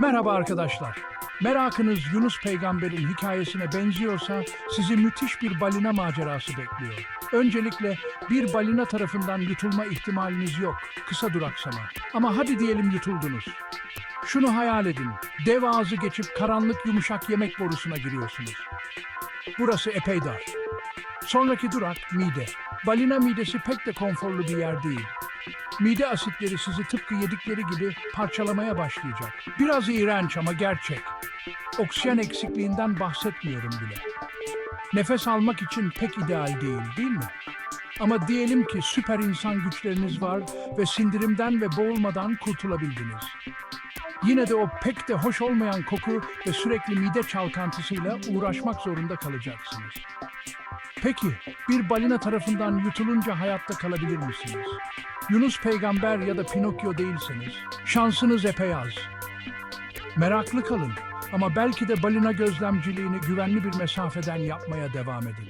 Merhaba arkadaşlar. Merakınız Yunus peygamberin hikayesine benziyorsa sizi müthiş bir balina macerası bekliyor. Öncelikle bir balina tarafından yutulma ihtimaliniz yok. Kısa duraksama. Ama hadi diyelim yutuldunuz. Şunu hayal edin. Dev ağzı geçip karanlık yumuşak yemek borusuna giriyorsunuz. Burası epey dar. Sonraki durak mide. Balina midesi pek de konforlu bir yer değil. Mide asitleri sizi tıpkı yedikleri gibi parçalamaya başlayacak. Biraz iğrenç ama gerçek. Oksijen eksikliğinden bahsetmiyorum bile. Nefes almak için pek ideal değil, değil mi? Ama diyelim ki süper insan güçleriniz var ve sindirimden ve boğulmadan kurtulabildiniz. Yine de o pek de hoş olmayan koku ve sürekli mide çalkantısıyla uğraşmak zorunda kalacaksınız. Peki, bir balina tarafından yutulunca hayatta kalabilir misiniz? Yunus peygamber ya da Pinokyo değilseniz, şansınız epey az. Meraklı kalın ama belki de balina gözlemciliğini güvenli bir mesafeden yapmaya devam edin.